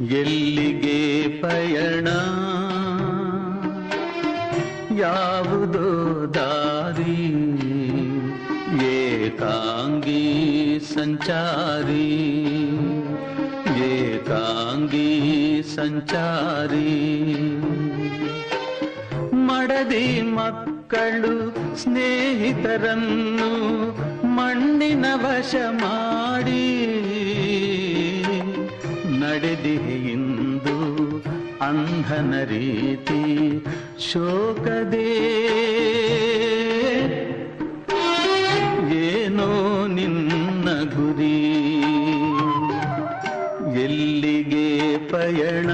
ಎಲ್ಲಿಗೆ ಪಯಣ? ಯಾವುದೋ ದಾರಿ? ಏಕಾಂಗಿ ಸಂಚಾರಿ? ಏಕಾಂಗಿ ಸಂಚಾರಿ? ಮಡದಿ ಮಕ್ಕಳು ಸ್ನೇಹಿತರನ್ನು ಮಣ್ಣಿನ ವಶ ಮಾಡಿ ನಡೆದಿಹಿಂದು ಅಂಧನ ರೀತಿ. ಶೋಕದೇ. ಏನೋ ನಿನ್ನ ಗುರಿ. ಎಲ್ಲಿಗೆ ಪಯಣ?